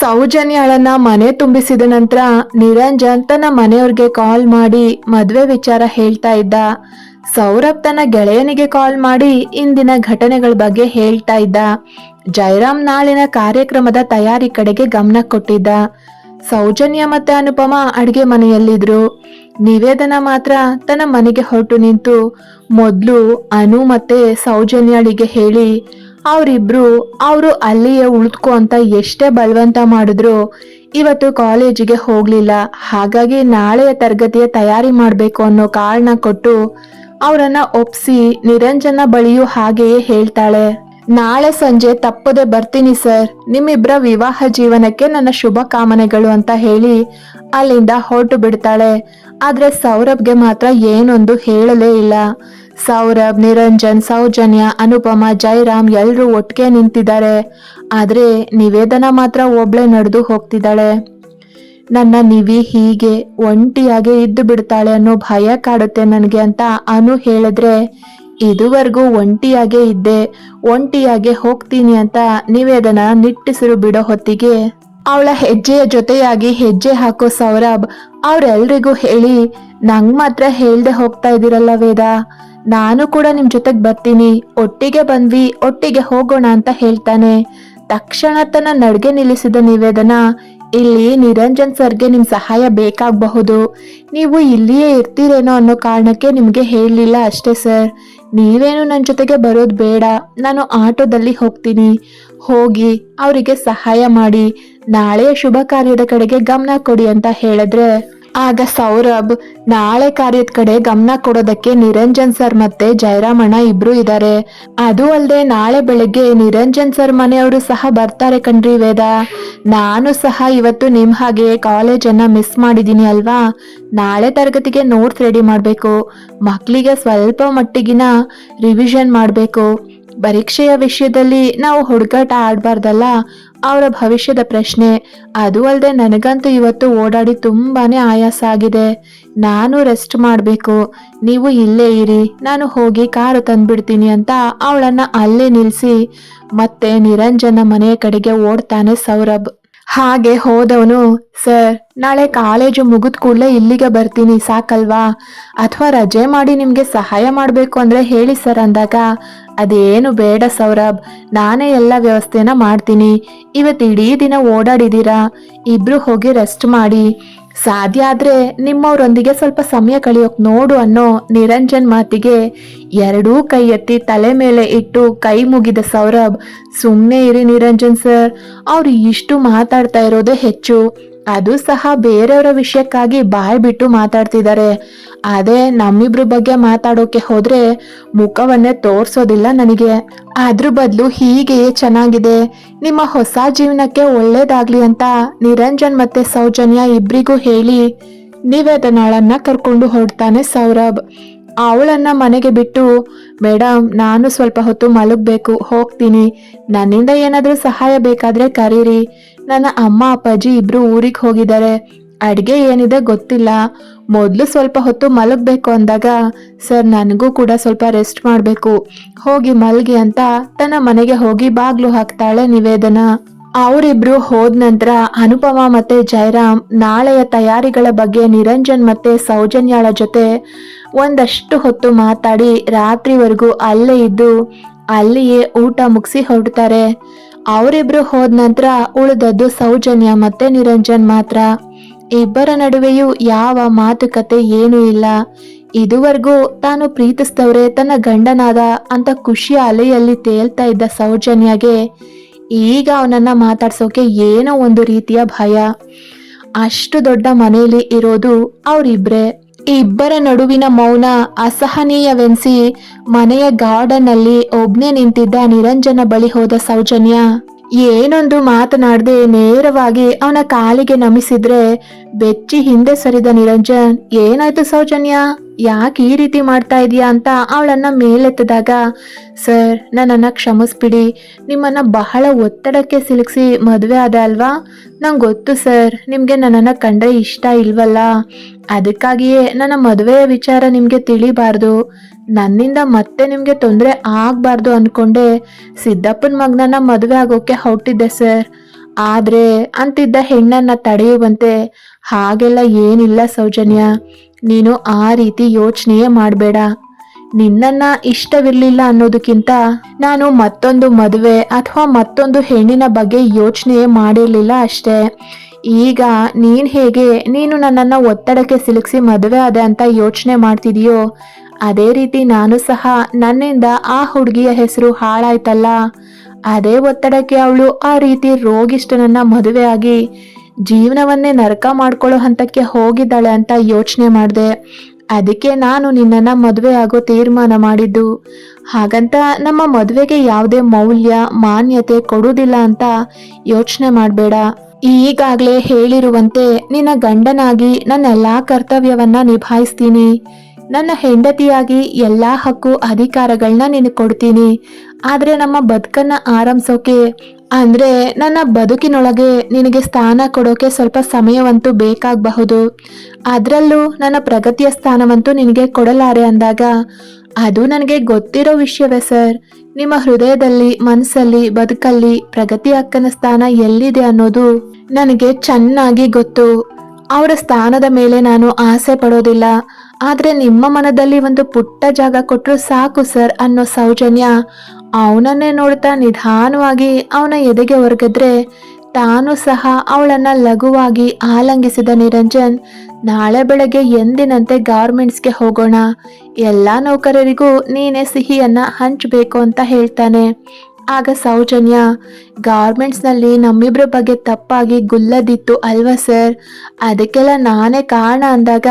ಸೌಜನ್ಯಳನ್ನ ಮನೆ ತುಂಬಿಸಿದ ನಂತರ ನಿರಂಜನ್ ತನ್ನ ಮನೆಯವ್ರಿಗೆ ಕಾಲ್ ಮಾಡಿ ಮದುವೆ ವಿಚಾರ ಹೇಳ್ತಾ ಇದ್ದ. ಸೌರಭ್ ತನ್ನ ಗೆಳೆಯನಿಗೆ ಕಾಲ್ ಮಾಡಿ ಇಂದಿನ ಘಟನೆಗಳ ಬಗ್ಗೆ ಹೇಳ್ತಾ ಇದ್ದ. ಜಯರಾಮ್ ನಾಳಿನ ಕಾರ್ಯಕ್ರಮದ ತಯಾರಿ ಕಡೆಗೆ ಗಮನ ಕೊಟ್ಟಿದ್ದ. ಸೌಜನ್ಯ ಮತ್ತೆ ಅನುಪಮ ಅಡಿಗೆ ಮನೆಯಲ್ಲಿದ್ರು. ನಿವೇದನ ಮಾತ್ರ ತನ್ನ ಮನೆಗೆ ಹೊರಟು ನಿಂತು ಮೊದಲು ಅನು ಮತ್ತೆ ಸೌಜನ್ಯಳಿಗೆ ಹೇಳಿ ಅವರಿಬ್ರು ಅವರು ಅಲ್ಲಿಯೇ ಉಳಿದ್ಕೊ ಅಂತ ಎಷ್ಟೇ ಬಲವಂತ ಮಾಡಿದ್ರು ಇವತ್ತು ಕಾಲೇಜಿಗೆ ಹೋಗ್ಲಿಲ್ಲ. ಹಾಗಾಗಿ ನಾಳೆಯ ತರಗತಿಯ ತಯಾರಿ ಮಾಡಬೇಕು ಅನ್ನೋ ಕಾರಣ ಕೊಟ್ಟು ಅವರನ್ನ ಒಪ್ಸಿ ನಿರಂಜನ ಬಳಿಯೂ ಹಾಗೆಯೇ ಹೇಳ್ತಾಳೆ. ನಾಳೆ ಸಂಜೆ ತಪ್ಪದೆ ಬರ್ತೀನಿ ಸರ್. ನಿಮ್ಮಿಬ್ಬರ ವಿವಾಹ ಜೀವನಕ್ಕೆ ನನ್ನ ಶುಭ ಕಾಮನೆಗಳು ಅಂತ ಹೇಳಿ ಅಲ್ಲಿಂದ ಹೊರಟು ಬಿಡ್ತಾಳೆ. ಆದ್ರೆ ಸೌರಭ್ಗೆ ಮಾತ್ರ ಏನೊಂದು ಹೇಳಲೇ ಇಲ್ಲ. ಸೌರಭ್, ನಿರಂಜನ್, ಸೌಜನ್ಯ, ಅನುಪಮ ಜಯರಾಮ್ ಎಲ್ಲರೂ ಒಟ್ಟಿಗೆ ನಿಂತಿದ್ದಾರೆ. ಆದ್ರೆ ನಿವೇದನ ಮಾತ್ರ ಒಬ್ಳೆ ನಡೆದು ಹೋಗ್ತಿದ್ದಾಳೆ. ನನ್ನ ನಿವಿ ಹೀಗೆ ಒಂಟಿಯಾಗಿ ಇದ್ದು ಬಿಡ್ತಾಳೆ ಅನ್ನೋ ಭಯ ಕಾಡುತ್ತೆ ನನಗೆ ಅಂತ ಅನು ಹೇಳಿದ್ರೆ, ಇದುವರೆಗೂ ಒಂಟಿಯಾಗೆ ಇದ್ದೆ. ಒಂಟಿಯಾಗೆ ಹೋಗ್ತೀನಿ ಅಂತ ನಿವೇದನ ನಿಟ್ಟಿಸಿರು ಬಿಡೋ ಹೊತ್ತಿಗೆ ಅವಳ ಹೆಜ್ಜೆಯ ಜೊತೆಯಾಗಿ ಹೆಜ್ಜೆ ಹಾಕೋ ಸೌರಭ್ ಅವ್ರೆಲ್ರಿಗೂ ಹೇಳಿ, ನಂಗ್ ಮಾತ್ರ ಹೇಳ್ದೆ ಹೋಗ್ತಾ ಇದ್ದೀರಲ್ಲ ವೇದ. ನಾನು ಕೂಡ ನಿಮ್ ಜೊತೆಗೆ ಬರ್ತೀನಿ. ಒಟ್ಟಿಗೆ ಬಂದ್ವಿ, ಒಟ್ಟಿಗೆ ಹೋಗೋಣ ಅಂತ ಹೇಳ್ತಾನೆ. ತಕ್ಷಣ ತನ್ನ ನಡ್ಗೆ ನಿಲ್ಲಿಸಿದ ನಿವೇದನ, ಇಲ್ಲಿ ನಿರಂಜನ್ ಸರ್ಗೆ ನಿಮ್ ಸಹಾಯ ಬೇಕಾಗಬಹುದು. ನೀವು ಇಲ್ಲಿಯೇ ಇರ್ತೀರೇನೋ ಅನ್ನೋ ಕಾರಣಕ್ಕೆ ನಿಮ್ಗೆ ಹೇಳಲಿಲ್ಲ ಅಷ್ಟೇ ಸರ್. ನೀವೇನು ನನ್ನ ಜೊತೆಗೆ ಬರೋದು ಬೇಡ. ನಾನು ಆಟೋದಲ್ಲಿ ಹೋಗ್ತೀನಿ. ಹೋಗಿ ಅವರಿಗೆ ಸಹಾಯ ಮಾಡಿ. ನಾಳೆಯ ಶುಭ ಕಾರ್ಯದ ಕಡೆಗೆ ಗಮನ ಕೊಡಿ ಅಂತ ಹೇಳಿದ್ರೆ ಆಗ ಸೌರಭ್, ನಾಳೆ ಕಾರ್ಯದ ಕಡೆ ಗಮನ ಕೊಡೋದಕ್ಕೆ ನಿರಂಜನ್ ಸರ್ ಮತ್ತೆ ಜಯರಾಮಣ್ಣ ಇಬ್ರು ಇದ್ದಾರೆ ಅದು ಅಲ್ಲದೆ ನಾಳೆ ಬೆಳಗ್ಗೆ ನಿರಂಜನ್ ಸರ್ ಮನೆಯವರು ಸಹ ಬರ್ತಾರೆ ಕಣ್ರಿ ವೇದ. ನಾನು ಸಹ ಇವತ್ತು ನಿಮ್ ಹಾಗೆ ಕಾಲೇಜನ್ನ ಮಿಸ್ ಮಾಡಿದೀನಿ ಅಲ್ವಾ? ನಾಳೆ ತರಗತಿಗೆ ನೋಟ್ಸ್ ರೆಡಿ ಮಾಡಬೇಕು. ಮಕ್ಕಳಿಗೆ ಸ್ವಲ್ಪ ಮಟ್ಟಿಗಿನ ರಿವಿಷನ್ ಮಾಡಬೇಕು. ಪರೀಕ್ಷೆಯ ವಿಷಯದಲ್ಲಿ ನಾವು ಹುಡುಗಾಟ ಆಡಬಾರ್ದಲ್ಲ? ಅವರ ಭವಿಷ್ಯದ ಪ್ರಶ್ನೆ, ಅದು ಅಲ್ಲದೆ ನನಗಂತೂ ಇವತ್ತು ಓಡಾಡಿ ತುಂಬಾನೇ ಆಯಾಸ ಆಗಿದೆ. ನಾನು ರೆಸ್ಟ್ ಮಾಡಬೇಕು. ನೀವು ಇಲ್ಲೇ ಇರಿ. ನಾನು ಹೋಗಿ ಕಾರು ತಂದ್ಬಿಡ್ತೀನಿ ಅಂತ ಅವಳನ್ನ ಅಲ್ಲೇ ನಿಲ್ಲಿಸಿ ಮತ್ತೆ ನಿರಂಜನ ಮನೆಯ ಕಡೆಗೆ ಓಡ್ತಾನೆ ಸೌರಭ್. ಹಾಗೆ ಹೋದವನು, ಸರ್, ನಾಳೆ ಕಾಲೇಜು ಮುಗಿದ ಕೂಡಲೇ ಇಲ್ಲಿಗೆ ಬರ್ತೀನಿ, ಸಾಕಲ್ವಾ? ಅಥವಾ ರಜೆ ಮಾಡಿ ನಿಮಗೆ ಸಹಾಯ ಮಾಡಬೇಕು ಅಂದರೆ ಹೇಳಿ ಸರ್ ಅಂದಾಗ, ಅದೇನು ಬೇಡ ಸೌರಭ್, ನಾನೇ ಎಲ್ಲ ವ್ಯವಸ್ಥೆನ ಮಾಡ್ತೀನಿ. ಇವತ್ತು ಇಡೀ ದಿನ ಓಡಾಡಿದ್ದೀರಾ ಇಬ್ಬರು ಹೋಗಿ ರೆಸ್ಟ್ ಮಾಡಿ. ಸಾಧ್ಯ ಆದ್ರೆ ನಿಮ್ಮವರೊಂದಿಗೆ ಸ್ವಲ್ಪ ಸಮಯ ಕಳೆಯೋಕ್ ನೋಡು ಅನ್ನೋ ನಿರಂಜನ್ ಮಾತಿಗೆ ಎರಡೂ ಕೈ ಎತ್ತಿ ತಲೆ ಮೇಲೆ ಇಟ್ಟು ಕೈ ಮುಗಿದ ಸೌರಭ್ ಸುಮ್ಮನೆ ಇರಿ ನಿರಂಜನ್ ಸರ್, ಅವ್ರು ಇಷ್ಟು ಮಾತಾಡ್ತಾ ಇರೋದೇ ಹೆಚ್ಚು. ಅದು ಸಹ ಬೇರೆಯವರ ವಿಷಯಕ್ಕಾಗಿ ಬಾಯ್ ಬಿಟ್ಟು ಮಾತಾಡ್ತಿದ್ದಾರೆ. ಅದೇ ನಮ್ಮಿಬ್ರ ಬಗ್ಗೆ ಮಾತಾಡೋಕೆ ಹೋದ್ರೆ ಮುಖವನ್ನೇ ತೋರಿಸೋದಿಲ್ಲ ನನಗೆ. ಅದ್ರ ಬದಲು ಹೀಗೆಯೇ ಚೆನ್ನಾಗಿದೆ. ನಿಮ್ಮ ಹೊಸ ಜೀವನಕ್ಕೆ ಒಳ್ಳೇದಾಗ್ಲಿ ಅಂತ ನಿರಂಜನ್ ಮತ್ತೆ ಸೌಜನ್ಯ ಇಬ್ರಿಗೂ ಹೇಳಿ ನಿವೇದನಾಳನ್ನ ಕರ್ಕೊಂಡು ಹೊರಡ್ತಾನೆ ಸೌರಭ್. ಅವಳನ್ನ ಮನೆಗೆ ಬಿಟ್ಟು ಮೇಡಮ್ ನಾನು ಸ್ವಲ್ಪ ಹೊತ್ತು ಮಲಗಬೇಕು, ಹೋಗ್ತೀನಿ. ನನ್ನಿಂದ ಏನಾದರೂ ಸಹಾಯ ಬೇಕಾದ್ರೆ ಕರೀರಿ. ನನ್ನ ಅಮ್ಮ, ಅಪ್ಪಾಜಿ ಇಬ್ಬರು ಊರಿಗೆ ಹೋಗಿದ್ದಾರೆ. ಅಡುಗೆ ಏನಿದೆ ಗೊತ್ತಿಲ್ಲ. ಮೊದಲು ಸ್ವಲ್ಪ ಹೊತ್ತು ಮಲಗಬೇಕು ಅಂದಾಗ, ಸರ್ ನನಗೂ ಕೂಡ ಸ್ವಲ್ಪ ರೆಸ್ಟ್ ಮಾಡಬೇಕು. ಹೋಗಿ ಮಲಗಿ ಅಂತ ತನ್ನ ಮನೆಗೆ ಹೋಗಿ ಬಾಗ್ಲು ಹಾಕ್ತಾಳೆ ನಿವೇದನ. ಅವರಿಬ್ರು ಹೋದ ನಂತರ ಅನುಪಮ ಮತ್ತೆ ಜಯರಾಮ್ ನಾಳೆಯ ತಯಾರಿಗಳ ಬಗ್ಗೆ ನಿರಂಜನ್ ಮತ್ತೆ ಸೌಜನ್ಯಾಳ ಜೊತೆ ಒಂದಷ್ಟು ಹೊತ್ತು ಮಾತಾಡಿ ರಾತ್ರಿವರೆಗೂ ಅಲ್ಲೇ ಇದ್ದು ಅಲ್ಲಿಯೇ ಊಟ ಮುಗಿಸಿ ಹೊರಡ್ತಾರೆ. ಅವರಿಬ್ರು ಹೋದ ನಂತರ ಉಳಿದದ್ದು ಸೌಜನ್ಯ ಮತ್ತೆ ನಿರಂಜನ್ ಮಾತ್ರ. ಇಬ್ಬರ ನಡುವೆಯೂ ಯಾವ ಮಾತುಕತೆ ಏನೂ ಇಲ್ಲ. ಇದುವರೆಗೂ ತಾನು ಪ್ರೀತಿಸ್ತವ್ರೆ ತನ್ನ ಗಂಡನಾದ ಅಂತ ಖುಷಿಯ ಅಲೆಯಲ್ಲಿ ತೇಲ್ತಾ ಇದ್ದ ಸೌಜನ್ಯಗೆ ಈಗ ಅವನನ್ನ ಮಾತಾಡ್ಸೋಕೆ ಏನೋ ಒಂದು ರೀತಿಯ ಭಯ. ಅಷ್ಟು ದೊಡ್ಡ ಮನೆಯಲ್ಲಿ ಇರೋದು ಅವರಿಬ್ರೆ. ಇಬ್ಬರ ನಡುವಿನ ಮೌನ ಅಸಹನೀಯವೆನ್ಸಿ ಮನೆಯ ಗಾರ್ಡನ್ ಅಲ್ಲಿ ಒಬ್ನೇ ನಿಂತಿದ್ದ ನಿರಂಜನ ಬಳಿ ಹೋದ ಸೌಜನ್ಯ. ಏನೊಂದು ಮಾತನಾಡದೆ ನೇರವಾಗಿ ಅವನ ಕಾಲಿಗೆ ನಮಿಸಿದ್ರೆ ಬೆಚ್ಚಿ ಹಿಂದೆ ಸರಿದ ನಿರಂಜನ್, ಏನಾಯ್ತು ಸೌಜನ್ಯ? ಯಾಕೆ ಈ ರೀತಿ ಮಾಡ್ತಾ ಇದೀಯಾ? ಅಂತ ಅವಳನ್ನ ಮೇಲೆತ್ತದಾಗ, ಸರ್, ನನ್ನನ್ನ ಕ್ಷಮಿಸ್ಬಿಡಿ. ನಿಮ್ಮನ್ನ ಬಹಳ ಒತ್ತಡಕ್ಕೆ ಸಿಲುಕಿಸಿ ಮದುವೆ ಆದ ಅಲ್ವಾ? ನಂಗೆ ಗೊತ್ತು ಸರ್. ನಿಮಗೆ ನನ್ನನ್ನು ಕಂಡ್ರೆ ಇಷ್ಟ ಇಲ್ವಲ್ಲ? ಅದಕ್ಕಾಗಿಯೇ ನನ್ನ ಮದುವೆಯ ವಿಚಾರ ನಿಮಗೆ ತಿಳಿಬಾರ್ದು. ನನ್ನಿಂದ ಮತ್ತೆ ನಿಮಗೆ ತೊಂದರೆ ಆಗಬಾರ್ದು ಅಂದ್ಕೊಂಡೆ ಸಿದ್ದಪ್ಪನ ಮಗನನ್ನ ಮದುವೆ ಆಗೋಕೆ ಹೊರಟಿದ್ದೆ ಸರ್. ಆದರೆ ಅಂತಿದ್ದ ಹೆಣ್ಣನ್ನು ತಡೆಯುವಂತೆ ಹಾಗೆಲ್ಲ ಏನಿಲ್ಲ ಸೌಜನ್ಯ. ನೀನು ಆ ರೀತಿ ಯೋಚನೆಯೇ ಮಾಡಬೇಡ. ನಿನ್ನನ್ನ ಇಷ್ಟವಿರ್ಲಿಲ್ಲ ಅನ್ನೋದಕ್ಕಿಂತ ನಾನು ಮತ್ತೊಂದು ಮದುವೆ ಅಥವಾ ಮತ್ತೊಂದು ಹೆಣ್ಣಿನ ಬಗ್ಗೆ ಯೋಚನೆ ಮಾಡಿರ್ಲಿಲ್ಲ ಅಷ್ಟೇ. ಈಗ ನೀನ್ ಹೇಗೆ ನೀನು ನನ್ನನ್ನ ಒತ್ತಡಕ್ಕೆ ಸಿಲುಕಿಸಿ ಮದುವೆ ಆದೆ ಅಂತ ಯೋಚನೆ ಮಾಡ್ತಿದೀಯೋ? ಅದೇ ರೀತಿ ನಾನು ಸಹ ನನ್ನಿಂದ ಆ ಹುಡುಗಿಯ ಹೆಸರು ಹಾಳಾಯ್ತಲ್ಲ. ಅದೇ ಒತ್ತಡಕ್ಕೆ ಅವಳು ಆ ರೀತಿ ರೋಗಿಷ್ಟನನ್ನ ಮದುವೆ ಆಗಿ ಜೀವನವನ್ನೇ ನರಕ ಮಾಡ್ಕೊಳ್ಳೋ ಹಂತಕ್ಕೆ ಹೋಗಿದ್ದಾಳೆ ಅಂತ ಯೋಚನೆ ಮಾಡಿದೆ. ಅದಕ್ಕೆ ನಾನು ನಿನ್ನನ್ನು ಮದುವೆ ಆಗೋ ತೀರ್ಮಾನ ಮಾಡಿದ್ದು. ಹಾಗಂತ ನಮ್ಮ ಮದುವೆಗೆ ಯಾವುದೇ ಮೌಲ್ಯ, ಮಾನ್ಯತೆ ಕೊಡುವುದಿಲ್ಲ ಅಂತ ಯೋಚನೆ ಮಾಡಬೇಡ. ಈಗಾಗಲೇ ಹೇಳಿರುವಂತೆ ನಿನ್ನ ಗಂಡನಾಗಿ ನನ್ನ ಎಲ್ಲಾ ಕರ್ತವ್ಯವನ್ನ ನಿಭಾಯಿಸ್ತೀನಿ. ನನ್ನ ಹೆಂಡತಿಯಾಗಿ ಎಲ್ಲಾ ಹಕ್ಕು ಅಧಿಕಾರಗಳನ್ನ ನಿನಗೆ ಕೊಡ್ತೀನಿ. ಆದ್ರೆ ನಮ್ಮ ಬದುಕನ್ನ ಆರಂಭಿಸೋಕೆ ಅಂದ್ರೆ ನನ್ನ ಬದುಕಿನೊಳಗೆ ನಿನಗೆ ಸ್ಥಾನ ಕೊಡೋಕೆ ಸ್ವಲ್ಪ ಸಮಯವಂತೂ ಬೇಕಾಗಬಹುದು. ಅದರಲ್ಲೂ ನನ್ನ ಪ್ರಗತಿಯ ಸ್ಥಾನವಂತೂ ನಿನಗೆ ಕೊಡಲಾರೆ ಅಂದಾಗ, ಅದು ನನಗೆ ಗೊತ್ತಿರೋ ವಿಷಯವೇ ಸರ್. ನಿಮ್ಮ ಹೃದಯದಲ್ಲಿ, ಮನಸ್ಸಲ್ಲಿ, ಬದುಕಲ್ಲಿ ಪ್ರಗತಿ ಅಕ್ಕನ ಸ್ಥಾನ ಎಲ್ಲಿದೆ ಅನ್ನೋದು ನನಗೆ ಚೆನ್ನಾಗಿ ಗೊತ್ತು. ಅವರ ಸ್ಥಾನದ ಮೇಲೆ ನಾನು ಆಸೆ ಪಡೋದಿಲ್ಲ. ಆದ್ರೆ ನಿಮ್ಮ ಮನದಲ್ಲಿ ಒಂದು ಪುಟ್ಟ ಜಾಗ ಕೊಟ್ಟರು ಸಾಕು ಸರ್ ಅನ್ನೋ ಸೌಜನ್ಯ. ಅವನನ್ನೇ ನೋಡ್ತಾ ನಿಧಾನವಾಗಿ ಅವನ ಎದೆಗೆ ಒರಗಿದ್ರೆ ತಾನು ಸಹ ಅವಳನ್ನ ಲಘುವಾಗಿ ಆಲಂಗಿಸಿದ ನಿರಂಜನ್, ನಾಳೆ ಬೆಳಗ್ಗೆ ಎಂದಿನಂತೆ ಗಾರ್ಮೆಂಟ್ಸ್ಗೆ ಹೋಗೋಣ. ಎಲ್ಲ ನೌಕರರಿಗೂ ನೀನೇ ಸಿಹಿಯನ್ನ ಹಂಚಬೇಕು ಅಂತ ಹೇಳ್ತಾನೆ. ಆಗ ಸೌಜನ್ಯ, ಗಾರ್ಮೆಂಟ್ಸ್ನಲ್ಲಿ ನಮ್ಮಿಬ್ಬರ ಬಗ್ಗೆ ತಪ್ಪಾಗಿ ಗುಲ್ಲದಿತ್ತು ಅಲ್ವಾ ಸರ್? ಅದಕ್ಕೆಲ್ಲ ನಾನೇ ಕಾರಣ ಅಂದಾಗ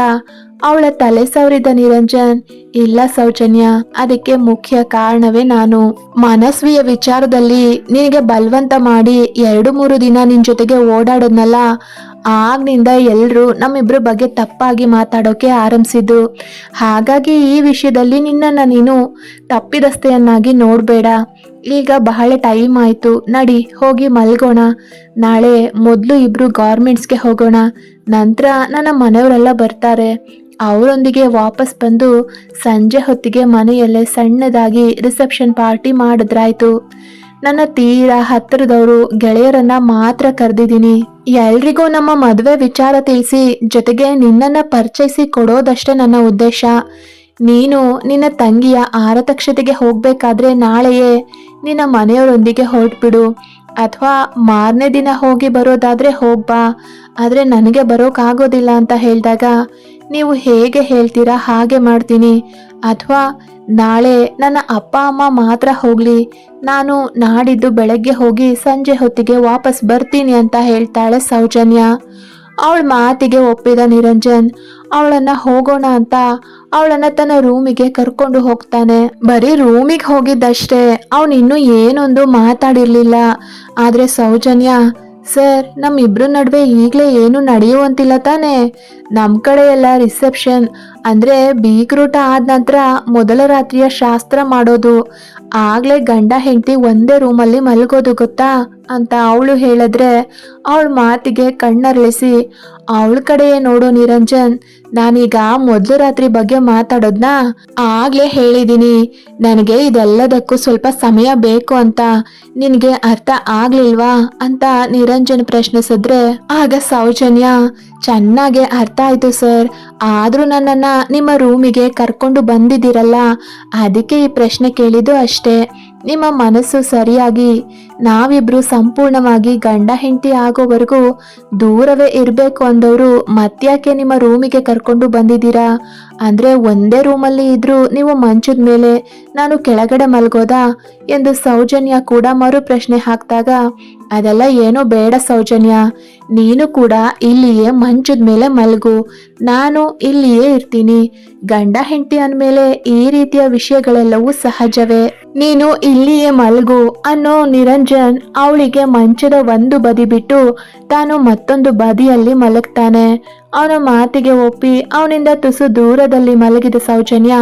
ಅವಳ ತಲೆ ಸವರಿದ ನಿರಂಜನ್, ಇಲ್ಲ ಸೌಜನ್ಯ, ಅದಕ್ಕೆ ಮುಖ್ಯ ಕಾರಣವೇ ನಾನು. ಮನಸ್ವಿಯ ವಿಚಾರದಲ್ಲಿ ನಿನಗೆ ಬಲವಂತ ಮಾಡಿ ಎರಡು ಮೂರು ದಿನ ನಿನ್ ಜೊತೆಗೆ ಓಡಾಡೋದ್ನಲ್ಲ ಆಗ್ನಿಂದ ಎಲ್ಲರೂ ನಮ್ಮಿಬ್ರ ಬಗ್ಗೆ ತಪ್ಪಾಗಿ ಮಾತಾಡೋಕೆ ಆರಂಭಿಸಿದ್ದು ಹಾಗಾಗಿ ಈ ವಿಷಯದಲ್ಲಿ ನಿನ್ನನ್ನು ನೀನು ತಪ್ಪಿದಸ್ತೆಯನ್ನಾಗಿ ನೋಡಬೇಡ. ಈಗ ಬಹಳ ಟೈಮ್ ಆಯಿತು. ನಡಿ, ಹೋಗಿ ಮಲ್ಗೋಣ. ನಾಳೆ ಮೊದಲು ಇಬ್ರು ಗಾರ್ಮೆಂಟ್ಸ್ಗೆ ಹೋಗೋಣ. ನಂತರ ನನ್ನ ಮನೆಯವರೆಲ್ಲ ಬರ್ತಾರೆ. ಅವರೊಂದಿಗೆ ವಾಪಸ್ ಬಂದು ಸಂಜೆ ಹೊತ್ತಿಗೆ ಮನೆಯಲ್ಲೇ ಸಣ್ಣದಾಗಿ ರಿಸೆಪ್ಷನ್ ಪಾರ್ಟಿ ಮಾಡಿದ್ರಾಯ್ತು. ನನ್ನ ತೀರಾ ಹತ್ತಿರದವರು ಗೆಳೆಯರನ್ನ ಮಾತ್ರ ಕರೆದಿದ್ದೀನಿ. ಎಲ್ರಿಗೂ ನಮ್ಮ ಮದುವೆ ವಿಚಾರ ತಿಳಿಸಿ, ಜೊತೆಗೆ ನಿನ್ನನ್ನ ಪರಿಚಯಿಸಿ ಕೊಡೋದಷ್ಟೇ ನನ್ನ ಉದ್ದೇಶ. ನೀನು ನಿನ್ನ ತಂಗಿಯ ಆರತಕ್ಷತೆಗೆ ಹೋಗಬೇಕಾದ್ರೆ ನಾಳೆಯೇ ನಿನ್ನ ಮನೆಯವರೊಂದಿಗೆ ಹೊರಟ್ಬಿಡು. ಅಥವಾ ಮಾರನೇ ದಿನ ಹೋಗಿ ಬರೋದಾದ್ರೆ ಹೋಗ್ಬಾ. ಆದ್ರೆ ನನಗೆ ಬರೋಕ್ಕಾಗೋದಿಲ್ಲ ಅಂತ ಹೇಳಿದಾಗ, ನೀವು ಹೇಗೆ ಹೇಳ್ತೀರಾ ಹಾಗೆ ಮಾಡ್ತೀನಿ. ಅಥವಾ ನಾಳೆ ನನ್ನ ಅಪ್ಪ, ಅಮ್ಮ ಮಾತ್ರ ಹೋಗ್ಲಿ. ನಾನು ನಾಡಿದ್ದು ಬೆಳಗ್ಗೆ ಹೋಗಿ ಸಂಜೆ ಹೊತ್ತಿಗೆ ವಾಪಸ್ ಬರ್ತೀನಿ ಅಂತ ಹೇಳ್ತಾಳೆ ಸೌಜನ್ಯ. ಅವಳ ಮಾತಿಗೆ ಒಪ್ಪಿದ ನಿರಂಜನ್, ಅವಳನ್ನ ಹೋಗೋಣ ಅಂತ ಅವಳನ್ನ ತನ್ನ ರೂಮಿಗೆ ಕರ್ಕೊಂಡು ಹೋಗ್ತಾನೆ. ಬರೀ ರೂಮಿಗೆ ಹೋಗಿದ್ದಷ್ಟೇ ಅವನಿನ್ನೂ ಏನೊಂದು ಮಾತಾಡಿರ್ಲಿಲ್ಲ. ಆದ್ರೆ ಸೌಜನ್ಯ ಸರ್ ನಮ್ಮಿಬ್ರ ನಡುವೆ ಈಗಲೇ ಏನು ನಡೆಯುವಂತಿಲ್ಲ ತಾನೆ. ನಮ್ಮ ಕಡೆ ಎಲ್ಲ ರಿಸೆಪ್ಷನ್, ಅಂದ್ರೆ ಬೀಗ್ರೂಟ ಆದ ನಂತರ ಮೊದಲ ರಾತ್ರಿಯ ಶಾಸ್ತ್ರ ಮಾಡೋದು. ಆಗ್ಲೇ ಗಂಡ ಹೆಂಡತಿ ಒಂದೇ ರೂಮಲ್ಲಿ ಮಲಗೋದು ಗೊತ್ತಾ? ಅಂತ ಅವಳು ಹೇಳಿದ್ರೆ, ಅವಳ ಮಾತಿಗೆ ಕಣ್ಣರಳಿಸಿ ಅವಳ ಕಡೆಯೇ ನೋಡು ನಿರಂಜನ್, ನಾನೀಗ ಮೊದಲು ರಾತ್ರಿ ಬಗ್ಗೆ ಮಾತಾಡೋದ್ನ ಆಗ್ಲೇ ಹೇಳಿದೀನಿ. ನನಗೆ ಇದೆಲ್ಲದಕ್ಕೂ ಸ್ವಲ್ಪ ಸಮಯ ಬೇಕು ಅಂತ. ನಿನಗೆ ಅರ್ಥ ಆಗ್ಲಿಲ್ವಾ ಅಂತ ನಿರಂಜನ್ ಪ್ರಶ್ನಿಸಿದ್ರೆ, ಆಗ ಸೌಜನ್ಯ, ಚೆನ್ನಾಗೆ ಅರ್ಥ ಆಯ್ತು ಸರ್. ಆದ್ರೂ ನನ್ನನ್ನ ನಿಮ್ಮ ರೂಮಿಗೆ ಕರ್ಕೊಂಡು ಬಂದಿದ್ದೀರಲ್ಲ, ಅದಕ್ಕೆ ಈ ಪ್ರಶ್ನೆ ಕೇಳಿದ್ದು ಅಷ್ಟೇ. ನಿಮ್ಮ ಮನಸ್ಸು ಸರಿಯಾಗಿ ನಾವಿಬ್ರು ಸಂಪೂರ್ಣವಾಗಿ ಗಂಡ ಹೆಂಡತಿ ಆಗೋವರೆಗೂ ದೂರವೇ ಇರಬೇಕು ಅಂದವರು ಮತ್ತ್ಯಾಕೆ ನಿಮ್ಮ ರೂಮಿಗೆ ಕರ್ಕೊಂಡು ಬಂದಿದ್ದೀರಾ? ಅಂದ್ರೆ ಒಂದೇ ರೂಮಲ್ಲಿ ಇದ್ರೂ ನೀವು ಮಂಚದ ಮೇಲೆ ನಾನು ಕೆಳಗಡೆ ಮಲ್ಗೋದಾ? ಎಂದು ಸೌಜನ್ಯ ಕೂಡ ಮರು ಪ್ರಶ್ನೆ ಹಾಕ್ದಾಗ, ಅದೆಲ್ಲ ಏನೂ ಬೇಡ ಸೌಜನ್ಯ, ನೀನು ಕೂಡ ಇಲ್ಲಿಯೇ ಮಂಚದ ಮೇಲೆ ಮಲ್ಗು, ನಾನು ಇಲ್ಲಿಯೇ ಇರ್ತೀನಿ. ಗಂಡ ಹೆಂಡತಿ ಅಂದಮೇಲೆ ಈ ರೀತಿಯ ವಿಷಯಗಳೆಲ್ಲವೂ ಸಹಜವೇ. ನೀನು ಇಲ್ಲಿಯೇ ಮಲ್ಗು ಅನ್ನೋ ನಿರಂಜನ್ ಅವಳಿಗೆ ಮಂಚದ ಒಂದು ಬದಿ ಬಿಟ್ಟು ತಾನು ಮತ್ತೊಂದು ಬದಿಯಲ್ಲಿ ಮಲಗ್ತಾನೆ. ಅವನ ಮಾತಿಗೆ ಒಪ್ಪಿ ಅವನಿಂದ ತುಸು ದೂರದಲ್ಲಿ ಮಲಗಿದ ಸೌಜನ್ಯ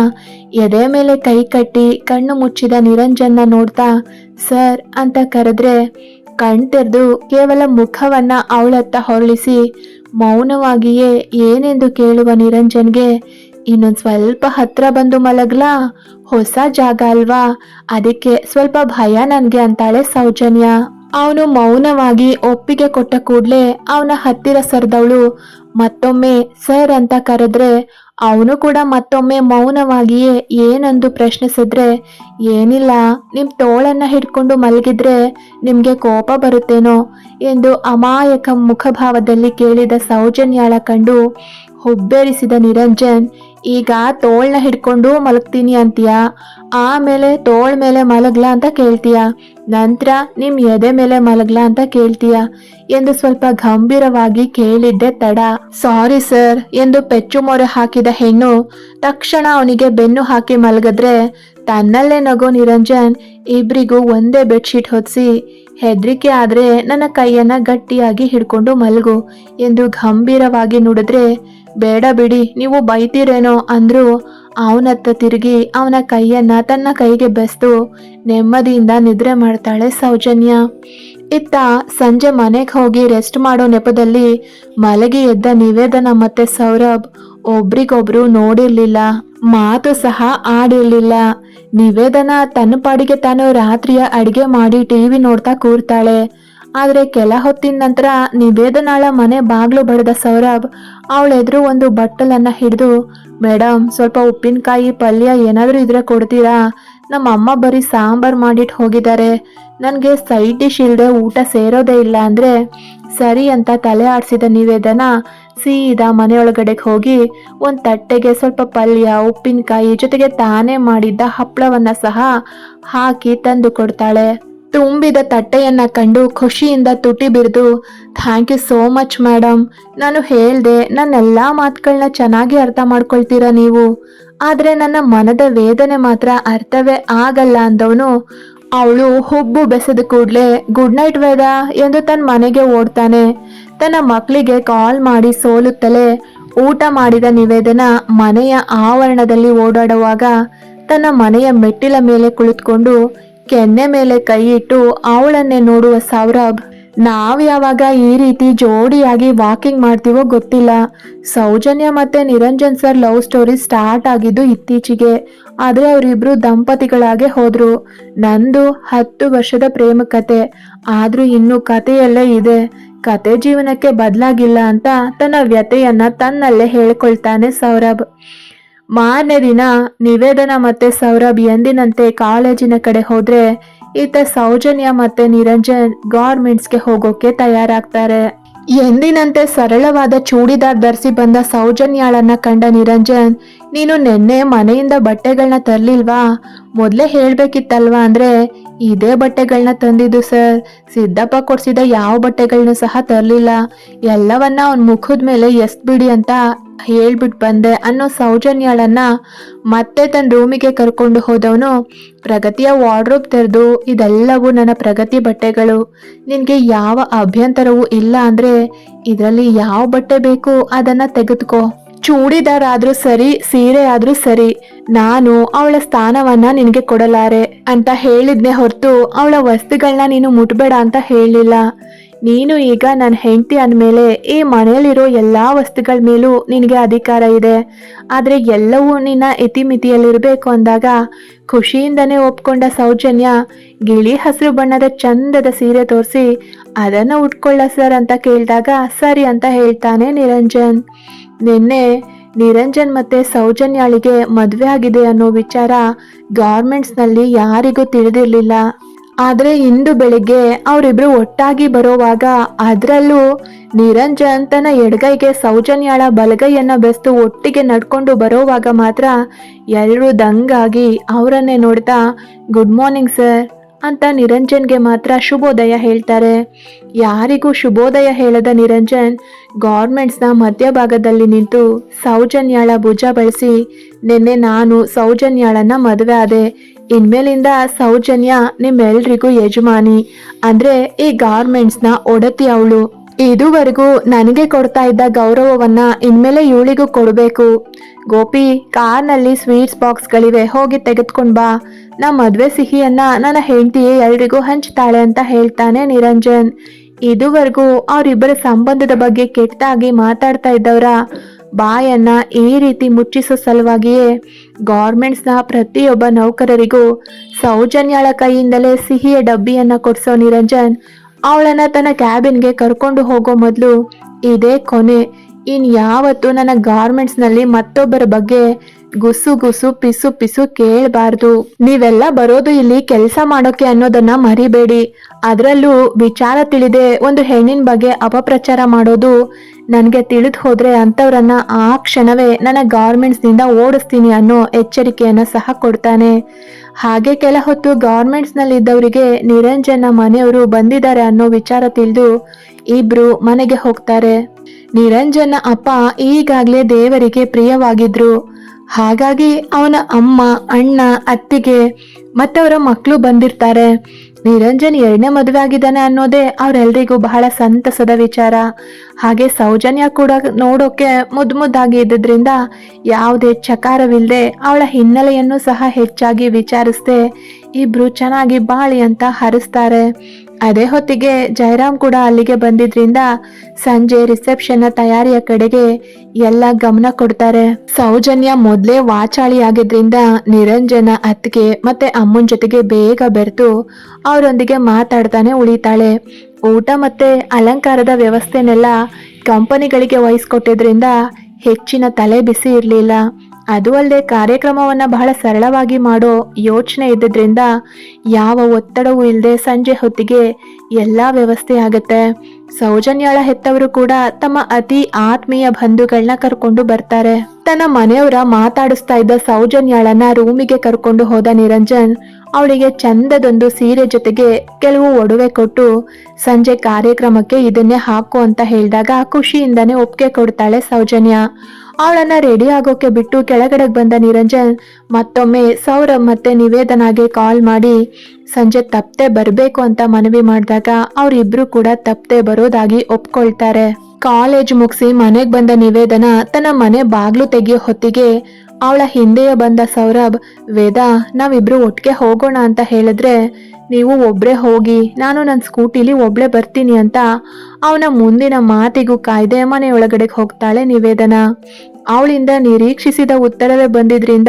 ಎದೆ ಮೇಲೆ ಕೈ ಕಟ್ಟಿ ಕಣ್ಣು ಮುಚ್ಚಿದ ನಿರಂಜನ್ನ ನೋಡ್ತಾ, ಸರ್ ಅಂತ ಕರೆದ್ರೆ ಕಣ್ತೆರೆದು ಕೇವಲ ಮುಖವನ್ನ ಅವಳತ್ತ ಹೊರಳಿಸಿ, ಮೌನವಾಗಿಯೇ ಏನೆಂದು ಕೇಳುವ ನಿರಂಜನ್ಗೆ ಇನ್ನೊಂದ್ ಸ್ವಲ್ಪ ಹತ್ರ ಬಂದು ಮಲಗ್ಲಾ? ಹೊಸ ಜಾಗ ಅಲ್ವಾ? ಅದಕ್ಕೆ ಸ್ವಲ್ಪ ಭಯ ನನ್ಗೆ ಅಂತಾಳೆ ಸೌಜನ್ಯ. ಅವನು ಮೌನವಾಗಿ ಒಪ್ಪಿಗೆ ಕೊಟ್ಟ ಕೂಡ್ಲೆ ಅವನ ಹತ್ತಿರ ಸರ್ದವಳು. ಮತ್ತೊಮ್ಮೆ, ಸರ್ ಅಂತ ಕರೆದ್ರೆ ಅವನು ಕೂಡ ಮತ್ತೊಮ್ಮೆ ಮೌನವಾಗಿಯೇ ಏನಂದು ಪ್ರಶ್ನಿಸಿದ್ರೆ, ಏನಿಲ್ಲ ನಿಮ್ಮ ತೋಳನ್ನ ಹಿಡ್ಕೊಂಡು ಮಲಗಿದ್ರೆ ನಿಮ್ಗೆ ಕೋಪ ಬರುತ್ತೇನೋ? ಎಂದು ಅಮಾಯಕ ಮುಖಭಾವದಲ್ಲಿ ಕೇಳಿದ ಸೌಜನ್ಯಾಳ ಕಂಡು ಹುಬ್ಬೇರಿಸಿದ ನಿರಂಜನ್ ಈಗ ತೋಳ್ನ ಹಿಡ್ಕೊಂಡು ಮಲಗ್ತೀನಿ ಅಂತೀಯ? ಆಮೇಲೆ ತೋಳ್ ಮೇಲೆ ಮಲಗ್ಲಾ ಅಂತ ಕೇಳ್ತೀಯ? ನಂತರ ನಿಮ್ ಎದೆ ಮೇಲೆ ಮಲಗ್ಲಾ ಅಂತ ಕೇಳ್ತೀಯ? ಎಂದು ಸ್ವಲ್ಪ ಗಂಭೀರವಾಗಿ ಕೇಳಿದ್ದೆ ತಡ. ಸಾರಿ ಸರ್, ಎಂದು ಪೆಚ್ಚು ಮೊರೆ ಹಾಕಿದ ಹೆಣ್ಣು ತಕ್ಷಣ ಅವನಿಗೆ ಬೆನ್ನು ಹಾಕಿ ಮಲಗಿದ್ರೆ ತನ್ನಲ್ಲೇ ನಗೋ ನಿರಂಜನ್ ಇಬ್ರಿಗೂ ಒಂದೇ ಬೆಡ್ಶೀಟ್ ಹೊದಿಸಿ ಹೆದರಿಕೆ ಆದ್ರೆ ನನ್ನ ಕೈಯನ್ನ ಗಟ್ಟಿಯಾಗಿ ಹಿಡ್ಕೊಂಡು ಮಲಗು ಎಂದು ಗಂಭೀರವಾಗಿ ನುಡಿದ್ರೆ ಬೇಡ ಬಿಡಿ, ನೀವು ಬೈತೀರೇನೋ ಅಂದ್ರು ಅವನತ್ತ ತಿರುಗಿ ಅವನ ಕೈಯನ್ನ ತನ್ನ ಕೈಗೆ ಬೆಸ್ತು ನೆಮ್ಮದಿಯಿಂದ ನಿದ್ರೆ ಮಾಡ್ತಾಳೆ ಸೌಜನ್ಯ. ಇತ್ತ ಸಂಜೆ ಮನೆಗೆ ಹೋಗಿ ರೆಸ್ಟ್ ಮಾಡೋ ನೆಪದಲ್ಲಿ ಮಲಗಿ ಎದ್ದ ನಿವೇದನ ಮತ್ತೆ ಸೌರಭ್ ಒಬ್ರಿಗೊಬ್ರು ನೋಡಿರ್ಲಿಲ್ಲ, ಮಾತು ಸಹ ಆಡಿರ್ಲಿಲ್ಲ. ನಿವೇದನ ತನ್ನ ಪಾಡಿಗೆ ತಾನು ರಾತ್ರಿಯ ಅಡಿಗೆ ಮಾಡಿ ಟಿವಿ ನೋಡ್ತಾ ಕೂರ್ತಾಳೆ. ಆದ್ರೆ ಕೆಲ ಹೊತ್ತಿನ ನಂತರ ನಿವೇದನಾಳ ಮನೆ ಬಾಗ್ಲು ಬಡದ ಸೌರಭ್ ಅವಳೆದುರು ಒಂದು ಬಟ್ಟಲನ್ನ ಹಿಡಿದು ಮೇಡಮ್ ಸ್ವಲ್ಪ ಉಪ್ಪಿನಕಾಯಿ, ಪಲ್ಯ ಏನಾದರೂ ಇದ್ರೆ ಕೊಡ್ತೀರಾ? ನಮ್ಮ ಅಮ್ಮ ಬರೀ ಸಾಂಬಾರ್ ಮಾಡಿಟ್ಟು ಹೋಗಿದ್ದಾರೆ ನನಗೆ ಸೈಡ್ ಡಿಶ್ ಇಲ್ಲದೆ ಊಟ ಸೇರೋದೇ ಇಲ್ಲ ಅಂದ್ರೆ ಸರಿ ಅಂತ ತಲೆ ಆಡಿಸಿದ ನಿವೇದನ ಸೀದಾ ಮನೆಯೊಳಗಡೆಗೆ ಹೋಗಿ ಒಂದು ತಟ್ಟೆಗೆ ಸ್ವಲ್ಪ ಪಲ್ಯ, ಉಪ್ಪಿನಕಾಯಿ ಜೊತೆಗೆ ತಾನೇ ಮಾಡಿದ್ದ ಹಪ್ಪಳವನ್ನ ಸಹ ಹಾಕಿ ತಂದು ಕೊಡ್ತಾಳೆ. ತುಂಬಿದ ತಟ್ಟೆಯನ್ನ ಕಂಡು ಖುಷಿಯಿಂದ ತುಟಿ ಬಿರಿದು thank you so much madam ನಾನು ಹೇಳ್ದೆ, ನನ್ನೆಲ್ಲ ಮಾತುಗಳನ್ನ ಚೆನ್ನಾಗಿ ಅರ್ಥ ಮಾಡ್ಕೊಳ್ತೀರಾ ನೀವು? ಆದರೆ ನನ್ನ ಮನದ ವೇದನೆ ಮಾತ್ರ ಅರ್ಥವೇ ಆಗಲ್ಲ, ಅಂದವನು. ಅವಳು ಹುಬ್ಬು ಬೆಸೆದ ಕೂಡಲೇ ಗುಡ್ ನೈಟ್ ವೇದ, ಎಂದು ತನ್ನ ಮನೆಗೆ ಓಡ್ತಾನೆ. ತನ್ನ ಮಕ್ಕಳಿಗೆ ಕಾಲ್ ಮಾಡಿ ಸೋಲುತ್ತಲೇ ಊಟ ಮಾಡಿದ ನಿವೇದನ ಮನೆಯ ಆವರಣದಲ್ಲಿ ಓಡಾಡುವಾಗ ತನ್ನ ಮನೆಯ ಮೆಟ್ಟಿಲ ಮೇಲೆ ಕುಳಿತುಕೊಂಡು ಕೆನ್ನೆ ಮೇಲೆ ಕೈ ಇಟ್ಟು ಅವಳನ್ನೇ ನೋಡುವ ಸೌರಭ್, ನಾವ್ ಯಾವಾಗ ಈ ರೀತಿ ಜೋಡಿಯಾಗಿ ವಾಕಿಂಗ್ ಮಾಡ್ತೀವೋ ಗೊತ್ತಿಲ್ಲ. ಸೌಜನ್ಯ ಮತ್ತೆ Niranjan sir love story start ಆಗಿದ್ದು ಇತ್ತೀಚೆಗೆ. ಆದ್ರೆ ಅವರಿಬ್ರು ದಂಪತಿಗಳಾಗೆ ಹೋದ್ರು. ನಂದು ಹತ್ತು ವರ್ಷದ ಪ್ರೇಮ ಕತೆ. ಆದ್ರೂ ಇನ್ನು ಕಥೆಯಲ್ಲೇ ಇದೆ. ಕತೆ ಜೀವನಕ್ಕೆ ಬದಲಾಗಿಲ್ಲ ಅಂತ ತನ್ನ ವ್ಯತೆಯನ್ನ ತನ್ನಲ್ಲೇ ಹೇಳ್ಕೊಳ್ತಾನೆ ಸೌರಭ್. ಮಾರನೇ ದಿನ ನಿವೇದನ ಮತ್ತೆ ಸೌರಭ್ ಎಂದಿನಂತೆ ಕಾಲೇಜಿನ ಕಡೆ ಹೋದ್ರೆ ಈತ ಸೌಜನ್ಯ ಮತ್ತೆ ನಿರಂಜನ್ ಗಾರ್ಮೆಂಟ್ಸ್ಗೆ ಹೋಗೋಕೆ ತಯಾರಾಗ್ತಾರೆ. ಎಂದಿನಂತೆ ಸರಳವಾದ ಚೂಡಿದಾರ್ ಧರಿಸಿ ಬಂದ ಸೌಜನ್ಯಾಳನ್ನ ಕಂಡ ನಿರಂಜನ್, ನೀನು ನಿನ್ನೆ ಮನೆಯಿಂದ ಬಟ್ಟೆಗಳನ್ನ ತರ್ಲಿಲ್ವಾ? ಮೊದಲೇ ಹೇಳಬೇಕಿತ್ತಲ್ವಾ ಅಂದ್ರೆ ಇದೇ ಬಟ್ಟೆಗಳನ್ನ ತಂದಿದ್ದು ಸರ್. ಸಿದ್ದಪ್ಪ ಕೊಡ್ಸಿದ ಯಾವ ಬಟ್ಟೆಗಳನ್ನೂ ಸಹ ತರಲಿಲ್ಲ. ಎಲ್ಲವನ್ನ ಅವನ ಮುಖದ ಮೇಲೆ ಎಸ್ಬಿಡಿ ಅಂತ ಹೇಳ್ಬಿಟ್ಟು ಬಂದೆ ಅನ್ನೋ ಸೌಜನ್ಯಾಳನ್ನ ಮತ್ತೆ ತನ್ನ ರೂಮಿಗೆ ಕರ್ಕೊಂಡು ಹೋದವನು ಪ್ರಗತಿಯ ವಾರ್ಡ್ರೋಬ್ ತೆರೆದು ಇದೆಲ್ಲವೂ ನನ್ನ ಪ್ರಗತಿ ಬಟ್ಟೆಗಳು. ನಿನಗೆ ಯಾವ ಅಭ್ಯಂತರವೂ ಇಲ್ಲ ಅಂದ್ರೆ ಇದರಲ್ಲಿ ಯಾವ ಬಟ್ಟೆ ಬೇಕು ಅದನ್ನ ತೆಗೆದುಕೋ. ಚೂಡಿದಾರ್ ಆದ್ರೂ ಸರಿ ಸೀರೆ ಆದ್ರೂ ಸರಿ, ನಾನು ಅವಳ ಸ್ಥಾನವನ್ನ ನಿನಗೆ ಕೊಡಲಾರೆ ಅಂತ ಹೇಳಿದ್ನೆ ಹೊರತು ಅವಳ ವಸ್ತುಗಳನ್ನ ನೀನು ಮುಟ್ಬೇಡ ಅಂತ ಹೇಳಿಲ್ಲ. ನೀನು ಈಗ ನನ್ನ ಹೆಂಡತಿ ಅಂದಮೇಲೆ ಈ ಮನೆಯಲ್ಲಿರೋ ಎಲ್ಲ ವಸ್ತುಗಳ ಮೇಲೂ ನಿನಗೆ ಅಧಿಕಾರ ಇದೆ. ಆದರೆ ಎಲ್ಲವೂ ನಿನ್ನ ಇತಿಮಿತಿಯಲ್ಲಿರಬೇಕು ಅಂದಾಗ ಖುಷಿಯಿಂದನೇ ಒಪ್ಕೊಂಡ ಸೌಜನ್ಯ ಗಿಳಿ ಹಸಿರು ಬಣ್ಣದ ಚಂದದ ಸೀರೆ ತೋರಿಸಿ ಅದನ್ನು ಉಟ್ಕೊಳ್ಳ ಸರ್ ಅಂತ ಕೇಳಿದಾಗ ಸರಿ ಅಂತ ಹೇಳ್ತಾನೆ ನಿರಂಜನ್. ನಿನ್ನೆ ನಿರಂಜನ್ ಮತ್ತೆ ಸೌಜನ್ಯಾಳಿಗೆ ಮದುವೆ ಆಗಿದೆ ಅನ್ನೋ ವಿಚಾರ ಗಾರ್ಮೆಂಟ್ಸ್ನಲ್ಲಿ ಯಾರಿಗೂ ತಿಳಿದಿರಲಿಲ್ಲ. ಆದರೆ ಇಂದು ಬೆಳಿಗ್ಗೆ ಅವರಿಬ್ರು ಒಟ್ಟಾಗಿ ಬರೋವಾಗ ಅದರಲ್ಲೂ ನಿರಂಜನ್ ತನ್ನ ಎಡಗೈಗೆ ಸೌಜನ್ಯಾಳ ಬಲಗೈಯನ್ನ ಬೆಸ್ತು ಒಟ್ಟಿಗೆ ನಡ್ಕೊಂಡು ಬರೋವಾಗ ಮಾತ್ರ ಎಲ್ಲರೂ ದಂಗಾಗಿ ಅವರನ್ನೇ ನೋಡ್ತಾ, ಗುಡ್ ಮಾರ್ನಿಂಗ್ ಸರ್ ಅಂತ ನಿರಂಜನ್ಗೆ ಮಾತ್ರ ಶುಭೋದಯ ಹೇಳ್ತಾರೆ. ಯಾರಿಗೂ ಶುಭೋದಯ ಹೇಳದ ನಿರಂಜನ್ ಗಾರ್ಮೆಂಟ್ಸ್ನ ಮಧ್ಯಭಾಗದಲ್ಲಿ ನಿಂತು ಸೌಜನ್ಯಾಳ ಭುಜ ಬಳಸಿ, ನಿನ್ನೆ ನಾನು ಸೌಜನ್ಯಾಳನ್ನ ಮದುವೆ ಆದೆ ಇನ್ಮೇಲಿಂದ ಸೌಜನ್ಯ ನಿಮ್ಮೆಲ್ರಿಗೂ ಯಜಮಾನಿ. ಅಂದ್ರೆ ಈ ಗಾರ್ಮೆಂಟ್ಸ್ನ ಒಡತಿ ಅವಳು. ಇದುವರೆಗೂ ನನಗೆ ಕೊಡ್ತಾ ಇದ್ದ ಗೌರವವನ್ನ ಇನ್ಮೇಲೆ ಇವಳಿಗೂ ಕೊಡಬೇಕು. ಗೋಪಿ, ಕಾರ್ನಲ್ಲಿ ಸ್ವೀಟ್ಸ್ ಬಾಕ್ಸ್ಗಳಿವೆ, ಹೋಗಿ ತೆಗೆದುಕೊಂಡ್ ಬಾ. ನಾ ಮದುವೆ ಸಿಹಿಯನ್ನ ನನ್ನ ಹೆಂಡತಿಯೇ ಎಲ್ರಿಗೂ ಹಂಚ್ತಾಳೆ ಅಂತ ಹೇಳ್ತಾನೆ ನಿರಂಜನ್. ಇದುವರೆಗೂ ಅವರಿಬ್ಬರ ಸಂಬಂಧದ ಬಗ್ಗೆ ಕೆಟ್ಟದಾಗಿ ಮಾತಾಡ್ತಾ ಇದ್ದವರ. ಬಾಯನ್ನ ಈ ರೀತಿ ಮುಚ್ಚಿಸೋ ಸಲುವಾಗಿಯೇ ಗಾರ್ಮೆಂಟ್ಸ್ನ ಪ್ರತಿಯೊಬ್ಬ ನೌಕರರಿಗೂ ಸೌಜನ್ಯಳ ಕೈಯಿಂದಲೇ ಸಿಹಿಯ ಡಬ್ಬಿಯನ್ನ ಕೊಡಿಸೋ ನಿರಂಜನ್ ಅವಳನ್ನ ತನ್ನ ಕ್ಯಾಬಿನ್ಗೆ ಕರ್ಕೊಂಡು ಹೋಗೋ ಮೊದಲು ಇದೇ ಕೊನೆ. ಇನ್ ಯಾವತ್ತು ನನ್ನ ಗಾರ್ಮೆಂಟ್ಸ್ನಲ್ಲಿ ಮತ್ತೊಬ್ಬರ ಬಗ್ಗೆ ಗುಸು ಗುಸು ಪಿಸು ಪಿಸು ಕೇಳಬಾರ್ದು. ನೀವೆಲ್ಲ ಬರೋದು ಇಲ್ಲಿ ಕೆಲಸ ಮಾಡೋಕೆ ಅನ್ನೋದನ್ನ ಮರಿಬೇಡಿ. ಅದರಲ್ಲೂ ವಿಚಾರ ತಿಳಿದೆ, ಒಂದು ಹೆಣ್ಣಿನ ಬಗ್ಗೆ ಅಪಪ್ರಚಾರ ಮಾಡೋದು. ನನಗೆ ತಿಳಿದು ಹೋದ್ರೆ ಅಂಥವ್ರನ್ನ ಆ ಕ್ಷಣವೇ ನನ್ನ ಗಾರ್ಮೆಂಟ್ಸ್ನಿಂದ ಓಡಿಸ್ತೀನಿ ಅನ್ನೋ ಎಚ್ಚರಿಕೆಯನ್ನ ಸಹ ಕೊಡ್ತಾನೆ. ಹಾಗೆ ಕೆಲ ಹೊತ್ತು ಗಾರ್ಮೆಂಟ್ಸ್ನಲ್ಲಿದ್ದವರಿಗೆ ನಿರಂಜನ ಮನೆಯವರು ಬಂದಿದ್ದಾರೆ ಅನ್ನೋ ವಿಚಾರ ತಿಳಿದು ಇಬ್ರು ಮನೆಗೆ ಹೋಗ್ತಾರೆ. ನಿರಂಜನ ಅಪ್ಪ ಈಗಾಗಲೇ ದೇವರಿಗೆ ಪ್ರಿಯವಾಗಿದ್ರು. ಹಾಗಾಗಿ ಅವನ ಅಮ್ಮ, ಅಣ್ಣ, ಅತ್ತಿಗೆ ಮತ್ತೆ ಅವರ ಮಕ್ಕಳು ಬಂದಿರ್ತಾರೆ. ನಿರಂಜನ್ ಎರಡನೇ ಮದುವೆ ಆಗಿದ್ದಾನೆ ಅನ್ನೋದೇ ಅವರೆಲ್ಲರಿಗೂ ಬಹಳ ಸಂತಸದ ವಿಚಾರ. ಹಾಗೆ ಸೌಜನ್ಯ ಕೂಡ ನೋಡೋಕೆ ಮುದ್ದು ಮುದ್ದಾಗಿ ಇದ್ದಿದ್ರಿಂದ ಯಾವುದೇ ಚಕಾರವಿಲ್ಲದೆ ಅವಳ ಹಿನ್ನೆಲೆಯನ್ನು ಸಹ ಹೆಚ್ಚಾಗಿ ವಿಚಾರಿಸದೆ ಇಬ್ರು ಚೆನ್ನಾಗಿ ಬಾಳಿ ಅಂತ ಹರಿಸ್ತಾರೆ. ಅದೇ ಹೊತ್ತಿಗೆ ಜಯರಾಮ್ ಕೂಡ ಅಲ್ಲಿಗೆ ಬಂದಿದ್ರಿಂದ ಸಂಜೆ ರಿಸೆಪ್ಷನ್ನ ತಯಾರಿಯ ಕಡೆಗೆ ಎಲ್ಲ ಗಮನ ಕೊಡ್ತಾರೆ. ಸೌಜನ್ಯ ಮೊದಲೇ ವಾಚಾಳಿ ಆಗಿದ್ರಿಂದ ನಿರಂಜನ ಅತ್ತಿಗೆ ಮತ್ತೆ ಅಮ್ಮನ ಜೊತೆಗೆ ಬೇಗ ಬೆರೆತು ಅವರೊಂದಿಗೆ ಮಾತಾಡ್ತಾನೆ ಉಳಿತಾಳೆ. ಊಟ ಮತ್ತೆ ಅಲಂಕಾರದ ವ್ಯವಸ್ಥೆನೆಲ್ಲ ಕಂಪನಿಗಳಿಗೆ ವಹಿಸ್ಕೊಟ್ಟಿದ್ರಿಂದ ಹೆಚ್ಚಿನ ತಲೆ ಬಿಸಿ ಇರಲಿಲ್ಲ. ಅದು ಅಲ್ಲದೆ ಕಾರ್ಯಕ್ರಮವನ್ನು ಬಹಳ ಸರಳವಾಗಿ ಮಾಡೋ ಯೋಚನೆ ಇದ್ದಿದ್ರಿಂದ ಯಾವ ಒತ್ತಡವೂ ಇಲ್ಲದೆ ಸಂಜೆ ಹೊತ್ತಿಗೆ ಎಲ್ಲ ವ್ಯವಸ್ಥೆ ಆಗುತ್ತೆ. ಸೌಜನ್ಯಾಳ ಹೆತ್ತವರು ಕೂಡ ತಮ್ಮ ಅತಿ ಆತ್ಮೀಯ ಬಂಧುಗಳನ್ನ ಕರ್ಕೊಂಡು ಬರ್ತಾರೆ. ತನ್ನ ಮನೆಯವರ ಮಾತಾಡಿಸ್ತಾ ಇದ್ದ ಸೌಜನ್ಯಾಳನ ರೂಮಿಗೆ ಕರ್ಕೊಂಡು ಹೋದ ನಿರಂಜನ್ ಅವಳಿಗೆ ಚಂದದೊಂದು ಸೀರೆ ಜೊತೆಗೆ ಕೆಲವು ಒಡವೆ ಕೊಟ್ಟು ಸಂಜೆ ಕಾರ್ಯಕ್ರಮಕ್ಕೆ ಇದನ್ನೇ ಹಾಕು ಅಂತ ಹೇಳಿದಾಗ ಖುಷಿಯಿಂದನೇ ಒಪ್ಪಿಗೆ ಕೊಡ್ತಾಳೆ ಸೌಜನ್ಯ. ಅವಳನ್ನ ರೆಡಿ ಆಗೋಕೆ ಬಿಟ್ಟು ಕೆಳಗಡೆಗೆ ಬಂದ ನಿರಂಜನ್ ಮತ್ತೊಮ್ಮೆ ಸೌರಭ್ ಮತ್ತೆ ನಿವೇದನಾಗೆ ಕಾಲ್ ಮಾಡಿ, ಸಂಜೆ ತಪ್ಪದೆ ಬರಬೇಕು ಅಂತ ಮನವಿ ಮಾಡಿದಾಗ ಅವರಿಬ್ರು ಕೂಡ ತಪ್ಪದೆ ಬರೋದಾಗಿ ಒಪ್ಕೊಳ್ತಾರೆ. ಕಾಲೇಜ್ ಮುಗಿಸಿ ಮನೆಗೆ ಬಂದ ನಿವೇದನ ತನ್ನ ಮನೆ ಬಾಗ್ಲು ತೆಗಿಯೋ ಹೊತ್ತಿಗೆ ಅವಳ ಹಿಂದೆಯೇ ಬಂದ ಸೌರಭ್, ವೇದ, ನಾವಿಬ್ರು ಒಟ್ಟಿಗೆ ಹೋಗೋಣ ಅಂತ ಹೇಳಿದ್ರೆ ನೀವು ಒಬ್ಬರೇ ಹೋಗಿ, ನಾನು ನನ್ನ ಸ್ಕೂಟಿಲಿ ಒಬ್ಳೆ ಬರ್ತೀನಿ ಅಂತ ಅವನ ಮುಂದಿನ ಮಾತಿಗೂ ಕಾಯ್ದೆ ಮನೆಯೊಳಗಡೆಗೆ ಹೋಗ್ತಾಳೆ ನಿವೇದನ. ಅವಳಿಂದ ನಿರೀಕ್ಷಿಸಿದ ಉತ್ತರವೇ ಬಂದಿದ್ರಿಂದ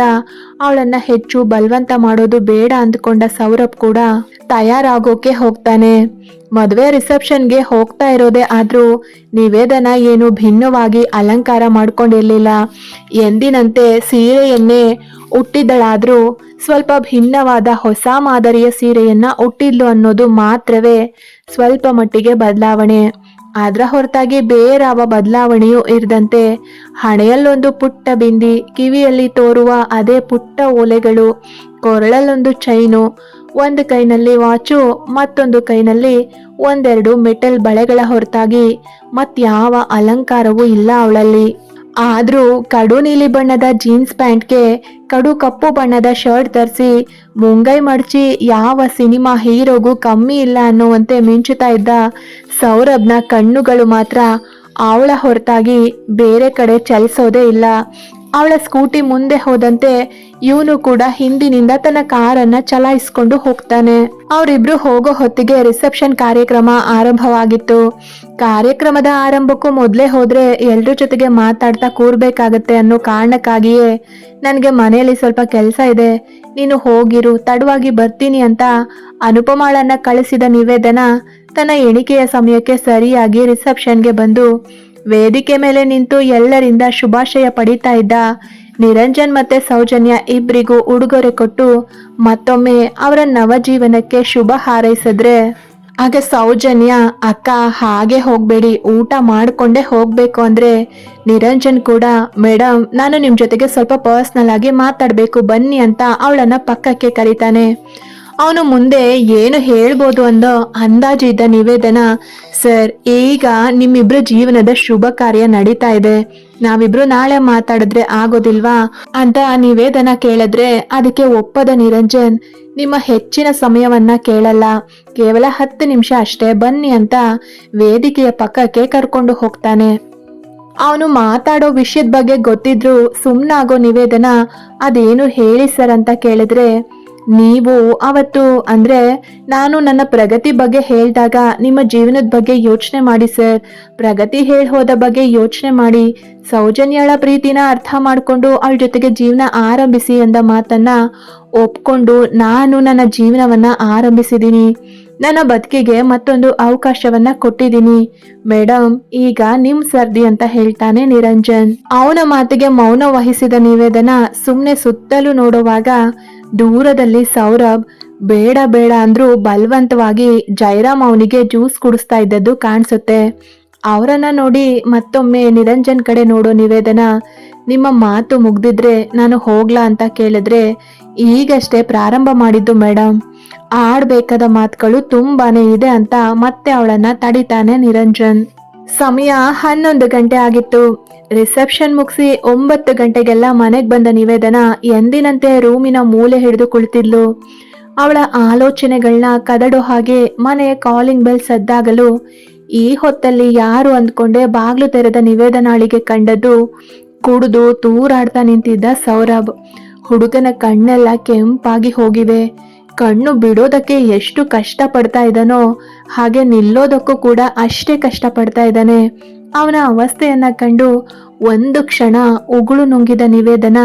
ಅವಳನ್ನ ಹೆಚ್ಚು ಬಲವಂತ ಮಾಡೋದು ಬೇಡ ಅಂದ್ಕೊಂಡ ಸೌರಭ್ ಕೂಡ ತಯಾರಾಗೋಕೆ ಹೋಗ್ತಾನೆ. ಮದುವೆ ರಿಸೆಪ್ಷನ್ಗೆ ಹೋಗ್ತಾ ಇರೋದೇ ಆದ್ರೂ ನಿವೇದನ ಏನು ಭಿನ್ನವಾಗಿ ಅಲಂಕಾರ ಮಾಡ್ಕೊಂಡಿರಲಿಲ್ಲ. ಎಂದಿನಂತೆ ಸೀರೆಯನ್ನೇ ಉಟ್ಟಿದ್ದಳಾದರೂ ಸ್ವಲ್ಪ ಭಿನ್ನವಾದ ಹೊಸ ಮಾದರಿಯ ಸೀರೆಯನ್ನ ಉಟ್ಟಿದ್ಲು ಅನ್ನೋದು ಮಾತ್ರವೇ ಸ್ವಲ್ಪ ಮಟ್ಟಿಗೆ ಬದಲಾವಣೆ. ಅದರ ಹೊರತಾಗಿ ಬೇರಾವ ಬದಲಾವಣೆಯೂ ಇರದಂತೆ ಹಣೆಯಲ್ಲೊಂದು ಪುಟ್ಟ ಬಿಂದಿ, ಕಿವಿಯಲ್ಲಿ ತೋರುವ ಅದೇ ಪುಟ್ಟ ಓಲೆಗಳು, ಕೊರಳಲ್ಲೊಂದು ಚೈನು, ಒಂದು ಕೈನಲ್ಲಿ ವಾಚು, ಮತ್ತೊಂದು ಕೈನಲ್ಲಿ ಒಂದೆರಡು ಮೆಟಲ್ ಬಳೆಗಳ ಹೊರತಾಗಿ ಮತ್ಯಾವ ಅಲಂಕಾರವೂ ಇಲ್ಲ ಅವಳಲ್ಲಿ. ಆದರೂ ಕಡು ನೀಲಿ ಬಣ್ಣದ ಜೀನ್ಸ್ ಪ್ಯಾಂಟ್ಗೆ, ಕಡು ಕಪ್ಪು ಬಣ್ಣದ ಶರ್ಟ್ ಧರಿಸಿ ಮುಂಗೈ ಮಡ್ಚಿ ಯಾವ ಸಿನಿಮಾ ಹೀರೋಗೂ ಕಮ್ಮಿ ಇಲ್ಲ ಅನ್ನುವಂತೆ ಮಿಂಚುತ್ತಾ ಇದ್ದ ಸೌರಭ್ನ ಕಣ್ಣುಗಳು ಮಾತ್ರ ಅವಳ ಹೊರತಾಗಿ ಬೇರೆ ಕಡೆ ಚಲಿಸೋದೇ ಇಲ್ಲ. ಅವಳ ಸ್ಕೂಟಿ ಮುಂದೆ ಹೋದಂತೆ ಇವನು ಕೂಡ ಹಿಂದಿನಿಂದ ತನ್ನ ಕಾರನ್ನ ಚಲಾಯಿಸ್ಕೊಂಡು ಹೋಗ್ತಾನೆ. ಅವರಿಬ್ರು ಹೋಗೋ ಹೊತ್ತಿಗೆ ರಿಸೆಪ್ಷನ್ ಕಾರ್ಯಕ್ರಮ ಆರಂಭವಾಗಿತ್ತು. ಕಾರ್ಯಕ್ರಮದ ಆರಂಭಕ್ಕೂ ಮೊದಲೇ ಹೋದ್ರೆ ಎಲ್ರ ಜೊತೆಗೆ ಮಾತಾಡ್ತಾ ಕೂರ್ಬೇಕಾಗತ್ತೆ ಅನ್ನೋ ಕಾರಣಕ್ಕಾಗಿಯೇ ನನಗೆ ಮನೆಯಲ್ಲಿ ಸ್ವಲ್ಪ ಕೆಲಸ ಇದೆ. ನೀನು ಹೋಗಿರು, ತಡವಾಗಿ ಬರ್ತೀನಿ ಅಂತ ಅನುಪಮಾಳನ್ನ ಕಳಿಸಿದ ನಿವೇದನ ತನ್ನ ಎಣಿಕೆಯ ಸಮಯಕ್ಕೆ ಸರಿಯಾಗಿ ರಿಸೆಪ್ಷನ್ಗೆ ಬಂದು ವೇದಿಕೆ ಮೇಲೆ ನಿಂತು ಎಲ್ಲರಿಂದ ಶುಭಾಶಯ ಪಡಿತಾ ಇದ್ದ ನಿರಂಜನ್ ಮತ್ತೆ ಸೌಜನ್ಯ ಇಬ್ಬರಿಗೂ ಉಡುಗೊರೆ ಕೊಟ್ಟು ಮತ್ತೊಮ್ಮೆ ಅವರ ನವಜೀವನಕ್ಕೆ ಶುಭ ಹಾರೈಸಿದ್ರೆ ಆಗ ಸೌಜನ್ಯ, ಅಕ್ಕ, ಹಾಗೆ ಹೋಗ್ಬೇಡಿ, ಊಟ ಮಾಡಿಕೊಂಡೇ ಹೋಗ್ಬೇಕು ಅಂದ್ರೆ ನಿರಂಜನ್ ಕೂಡ ಮೇಡಮ್ ನಾನು ನಿಮ್ ಜೊತೆಗೆ ಸ್ವಲ್ಪ ಪರ್ಸ್ನಲ್ ಆಗಿ ಮಾತಾಡ್ಬೇಕು, ಬನ್ನಿ ಅಂತ ಅವಳನ್ನ ಪಕ್ಕಕ್ಕೆ ಕರೀತಾನೆ. ಅವನು ಮುಂದೆ ಏನು ಹೇಳ್ಬೋದು ಅಂದೋ ಅಂದಾಜು ಇದ್ದ ನಿವೇದನ, ಸರ್, ಈಗ ನಿಮ್ಮಿಬ್ರ ಜೀವನದ ಶುಭ ಕಾರ್ಯ ನಡೀತಾ ಇದೆ. ನಾವಿಬ್ರು ನಾಳೆ ಮಾತಾಡಿದ್ರೆ ಆಗೋದಿಲ್ವಾ? ಅಂತ ನಿವೇದನ ಕೇಳಿದ್ರೆ, ಅದಕ್ಕೆ ಒಪ್ಪದ ನಿರಂಜನ್, ನಿಮ್ಮ ಹೆಚ್ಚಿನ ಸಮಯವನ್ನ ಕೇಳಲ್ಲ. ಕೇವಲ ಹತ್ತು ನಿಮಿಷ ಅಷ್ಟೇ ಬನ್ನಿ ಅಂತ ವೇದಿಕೆಯ ಪಕ್ಕಕ್ಕೆ ಕರ್ಕೊಂಡು ಹೋಗ್ತಾನೆ. ಅವನು ಮಾತಾಡೋ ವಿಷಯದ ಬಗ್ಗೆ ಗೊತ್ತಿದ್ರು ಸುಮ್ಮನಾಗೋ ನಿವೇದನ, ಅದೇನು ಹೇಳಿ ಸರ್ ಅಂತ ಕೇಳಿದ್ರೆ ನೀವು ಅವತ್ತು, ಅಂದ್ರೆ ನಾನು ನನ್ನ ಪ್ರಗತಿ ಬಗ್ಗೆ ಹೇಳಿದಾಗ ನಿಮ್ಮ ಜೀವನದ ಬಗ್ಗೆ ಯೋಚನೆ ಮಾಡಿ, ಸರ್. ಪ್ರಗತಿ ಹೇಳಿ ಹೋದ ಬಗ್ಗೆ ಯೋಚನೆ ಮಾಡಿ. ಸೌಜನ್ಯಳ ಪ್ರೀತಿನ ಅರ್ಥ ಮಾಡಿಕೊಂಡು ಅವಳ ಜೊತೆಗೆ ಜೀವನ ಆರಂಭಿಸಿ ಎಂದ ಮಾತನ್ನ ಒಪ್ಕೊಂಡು ನಾನು ನನ್ನ ಜೀವನವನ್ನ ಆರಂಭಿಸಿದ್ದೀನಿ ನನ್ನ ಬದುಕಿಗೆ ಮತ್ತೊಂದು ಅವಕಾಶವನ್ನ ಕೊಟ್ಟಿದ್ದೀನಿ ಮೇಡಮ್ ಈಗ ನಿಮ್ ಸರ್ದಿ ಅಂತ ಹೇಳ್ತಾನೆ ನಿರಂಜನ್. ಅವನ ಮಾತಿಗೆ ಮೌನ ವಹಿಸಿದ ನಿವೇದನ ಸುಮ್ಮನೆ ಸುತ್ತಲೂ ನೋಡುವಾಗ ದೂರದಲ್ಲಿ ಸೌರಭ್, ಬೇಡ ಬೇಡ ಅಂದ್ರೂ ಬಲವಂತವಾಗಿ ಜೈರಾಮ್ ಅವನಿಗೆ ಜ್ಯೂಸ್ ಕುಡಿಸ್ತಾ ಇದ್ದದ್ದು ಕಾಣಿಸುತ್ತೆ. ಅವರನ್ನ ನೋಡಿ ಮತ್ತೊಮ್ಮೆ ನಿರಂಜನ್ ಕಡೆ ನೋಡೋ ನಿವೇದನ, ನಿಮ್ಮ ಮಾತು ಮುಗ್ದಿದ್ರೆ ನಾನು ಹೋಗ್ಲಾ ಅಂತ ಕೇಳಿದ್ರೆ ಈಗಷ್ಟೇ ಪ್ರಾರಂಭ ಮಾಡಿದ್ದು ಮೇಡಮ್ ಆಡ್ಬೇಕಾದ ಮಾತುಗಳು ತುಂಬಾನೇ ಇದೆ ಅಂತ ಮತ್ತೆ ಅವಳನ್ನ ತಡಿತಾನೆ ನಿರಂಜನ್. ಸಮಯ ಹನ್ನೊಂದು ಗಂಟೆ ಆಗಿತ್ತು. ರಿಸೆಪ್ಷನ್ ಮುಗಿಸಿ ಒಂಬತ್ತು ಗಂಟೆಗೆಲ್ಲ ಮನೆಗೆ ಬಂದ ನಿವೇದನ ಎಂದಿನಂತೆ ರೂಮಿನ ಮೂಲೆ ಹಿಡಿದು ಕುಳಿತಿದ್ಲು. ಅವಳ ಆಲೋಚನೆಗಳನ್ನ ಕದಡೋ ಹಾಗೆ ಮನೆಯ ಕಾಲಿಂಗ್ ಬೆಲ್ ಸದ್ದಾಗಲು ಈ ಹೊತ್ತಲ್ಲಿ ಯಾರು ಅಂದ್ಕೊಂಡೆ ಬಾಗ್ಲು ತೆರೆದ ನಿವೇದನಾಳಿಗೆ ಕಂಡದ್ದು ಕುಡಿದು ತೂರಾಡ್ತಾ ನಿಂತಿದ್ದ ಸೌರಭ್. ಹುಡುಗನ ಕಣ್ಣೆಲ್ಲ ಕೆಂಪಾಗಿ ಹೋಗಿವೆ. ಕಣ್ಣು ಬಿಡೋದಕ್ಕೆ ಎಷ್ಟು ಕಷ್ಟ ಪಡ್ತಾ ಇದ್ದಾನೋ ಹಾಗೆ ನಿಲ್ಲೋದಕ್ಕೂ ಕೂಡ ಅಷ್ಟೇ ಕಷ್ಟ ಪಡ್ತಾ ಇದ್ದಾನೆ. ಅವನ ಅವಸ್ಥೆಯನ್ನ ಕಂಡು ಒಂದು ಕ್ಷಣ ಉಗುಳು ನುಂಗಿದ ನಿವೇದನ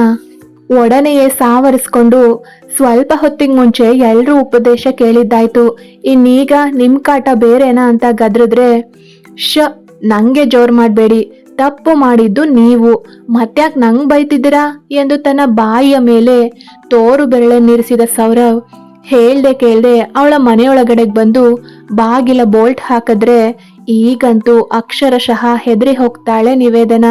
ಒಡನೆಯೇ ಸಾವರಿಸ್ಕೊಂಡು ಸ್ವಲ್ಪ ಹೊತ್ತಿಗೆ ಮುಂಚೆ ಎಲ್ಲರೂ ಉಪದೇಶ ಕೇಳಿದ್ದಾಯ್ತು. ಇನ್ನೀಗ ನಿಮ್ ಕಾಟ ಬೇರೆನಾ ಅಂತ ಗದ್ರದ್ರೆ, ಶ, ನಂಗೆ ಜೋರ್ ಮಾಡಬೇಡಿ. ತಪ್ಪು ಮಾಡಿದ್ದು ನೀವು. ಮತ್ತ್ಯಾಕ್ ನಂಗ್ ಬೈತಿದ್ದೀರಾ? ಎಂದು ತನ್ನ ಬಾಯಿಯ ಮೇಲೆ ತೋರು ಬೆರಳೆ ನೀರಿಸಿದ ಸೌರವ್ ಹೇಳ್ದೆ ಕೇಳ್ದೆ ಅವಳ ಮನೆಯೊಳಗಡೆಗೆ ಬಂದು ಬಾಗಿಲ ಬೋಲ್ಟ್ ಹಾಕಿದ್ರೆ ಈಗಂತೂ ಅಕ್ಷರಶಃ ಹೆದರಿ ಹೋಗ್ತಾಳೆ ನಿವೇದನ.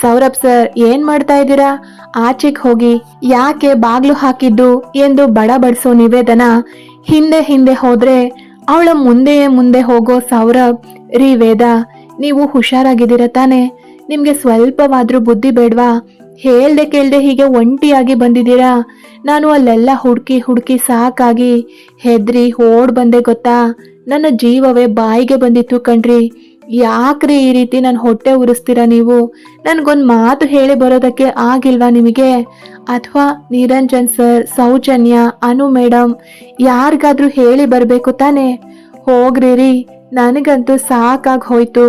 ಸೌರಭ್ ಸರ್, ಏನ್ ಮಾಡ್ತಾ ಇದ್ದೀರಾ? ಆಚೆಗೆ ಹೋಗಿ, ಯಾಕೆ ಬಾಗ್ಲು ಹಾಕಿದ್ದು ಎಂದು ಬಡಬಡಿಸೋ ನಿವೇದನ. ಹಿಂದೆ ಹಿಂದೆ ಹೋದ್ರೆ, ಅವಳ ಮುಂದೆಯೇ ಮುಂದೆ ಹೋಗೋ ಸೌರಭ್, ರೀ ವೇದ, ನೀವು ಹುಷಾರಾಗಿದ್ದೀರ ತಾನೆ? ನಿಮ್ಗೆ ಸ್ವಲ್ಪವಾದ್ರೂ ಬುದ್ಧಿ ಬೇಡ್ವಾ? ಹೇಳ್ದೆ ಕೇಳ್ದೆ ಹೀಗೆ ಒಂಟಿಯಾಗಿ ಬಂದಿದ್ದೀರಾ? ನಾನು ಅಲ್ಲೆಲ್ಲ ಹುಡುಕಿ ಹುಡುಕಿ ಸಾಕಾಗಿ ಹೆದ್ರಿ ಓಡ್ ಬಂದೆ ಗೊತ್ತಾ? ನನ್ನ ಜೀವವೇ ಬಾಯಿಗೆ ಬಂದಿತ್ತು ಕಣ್ರಿ. ಯಾಕ್ರಿ ಈ ರೀತಿ ನಾನು ಹೊಟ್ಟೆ ಉರಿಸ್ತೀರಾ ನೀವು? ನನ್ಗೊಂದ್ ಮಾತು ಹೇಳಿ ಬರೋದಕ್ಕೆ ಆಗಿಲ್ವಾ ನಿಮಗೆ? ಅಥವಾ ನಿರಂಜನ್ ಸರ್, ಸೌಜನ್ಯ, ಅನು ಮೇಡಮ್ ಯಾರಿಗಾದ್ರೂ ಹೇಳಿ ಬರಬೇಕು ತಾನೇ? ಹೋಗ್ರಿ ರೀ ನನಗಂತೂ ಸಾಕಾಗಿ ಹೋಯ್ತು.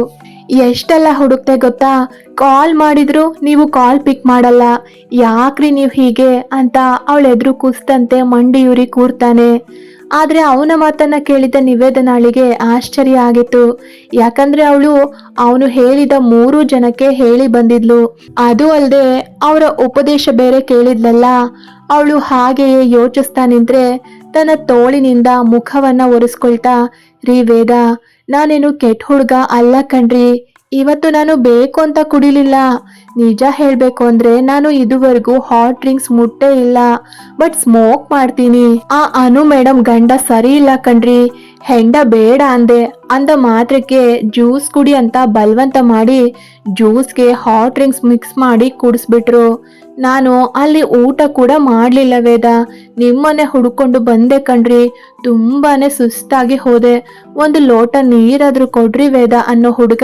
ಎಷ್ಟೆಲ್ಲ ಹುಡುಕ್ತೆ ಗೊತ್ತಾ? ಕಾಲ್ ಮಾಡಿದ್ರು ನೀವು ಕಾಲ್ ಪಿಕ್ ಮಾಡಲ್ಲ. ಯಾಕ್ರಿ ನೀವು ಹೀಗೆ? ಅಂತ ಅವಳೆದ್ರು ಕುಸ್ತಂತೆ, ಮಂಡಿಯೂರಿ ಕೂರ್ತಾನೆ. ಆದ್ರೆ ಅವನ ಮಾತನ್ನ ಕೇಳಿದ ನಿವೇದನಾಳಿಗೆ ಆಶ್ಚರ್ಯ ಆಗಿತ್ತು. ಯಾಕಂದ್ರೆ ಅವಳು ಅವನು ಹೇಳಿದ ಮೂರು ಜನಕ್ಕೆ ಹೇಳಿ ಬಂದಿದ್ಲು. ಅದು ಅಲ್ಲದೆ ಅವರ ಉಪದೇಶ ಬೇರೆ ಕೇಳಿದ್ಲಲ್ಲ. ಅವಳು ಹಾಗೆಯೇ ಯೋಚಿಸ್ತಾ ನಿಂತ್ರೆ ತನ್ನ ತೋಳಿನಿಂದ ಮುಖವನ್ನ ಒರೆಸ್ಕೊಳ್ತಾ, ರೀ ವೇದ, ನಾನೇನು ಕೆಟ್ಟ ಹುಡುಗ ಅಲ್ಲ ಕಣ್ರಿ. ಇವತ್ತು ನಾನು ಬೇಕು ಅಂತ ಕುಡಿಲಿಲ್ಲ. ನಿಜ ಹೇಳ್ಬೇಕು ಅಂದ್ರೆ ನಾನು ಇದುವರೆಗೂ ಹಾಟ್ ಡ್ರಿಂಕ್ಸ್ ಮುಟ್ಟೇ ಇಲ್ಲ ಬಟ್ ಸ್ಮೋಕ್ ಮಾಡ್ತೀನಿ. ಆ ಅನು ಮೇಡಮ್ ಗಂಡ ಸರಿ ಇಲ್ಲ ಕಣ್ರಿ. ಹೆಂಡ ಬೇಡ ಅಂದೆ. ಅಂದ ಮಾತ್ರಕ್ಕೆ ಜ್ಯೂಸ್ ಕುಡಿ ಅಂತ ಬಲವಂತ ಮಾಡಿ ಜ್ಯೂಸ್ಗೆ ಹಾಟ್ ಡ್ರಿಂಕ್ಸ್ ಮಿಕ್ಸ್ ಮಾಡಿ ಕುಡಿಸ್ಬಿಟ್ರು. ನಾನು ಅಲ್ಲಿ ಊಟ ಕೂಡ ಮಾಡಲಿಲ್ಲ ವೇದ. ನಿಮ್ಮನೆ ಹುಡ್ಕೊಂಡು ಬಂದೆ ಕಣ್ರಿ. ತುಂಬಾ ಸುಸ್ತಾಗಿ ಹೋದೆ. ಒಂದು ಲೋಟ ನೀರಾದರೂ ಕೊಡ್ರಿ ವೇದ ಅನ್ನೋ ಹುಡುಗ.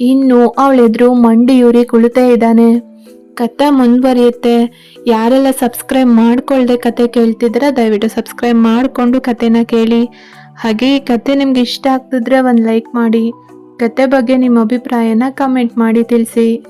ಇನ್ನು ಅವಳೆದ್ರು ಮಂಡಿಯೂರಿ ಕುಳಿತೇ ಇದ್ದಾನೆ. ಕತೆ ಮುಂದುವರಿಯುತ್ತೆ. ಯಾರೆಲ್ಲ ಸಬ್ಸ್ಕ್ರೈಬ್ ಮಾಡ್ಕೊಳ್ದೆ ಕತೆ ಕೇಳ್ತಿದ್ರೆ ದಯವಿಟ್ಟು ಸಬ್ಸ್ಕ್ರೈಬ್ ಮಾಡಿಕೊಂಡು ಕತೆನ ಕೇಳಿ. ಹಾಗೆ ಈ ಕತೆ ನಿಮ್ಗೆ ಇಷ್ಟ ಆಗ್ತಿದ್ರೆ ಒಂದು ಲೈಕ್ ಮಾಡಿ. ಕತೆ ಬಗ್ಗೆ ನಿಮ್ಮ ಅಭಿಪ್ರಾಯನ ಕಮೆಂಟ್ ಮಾಡಿ ತಿಳಿಸಿ.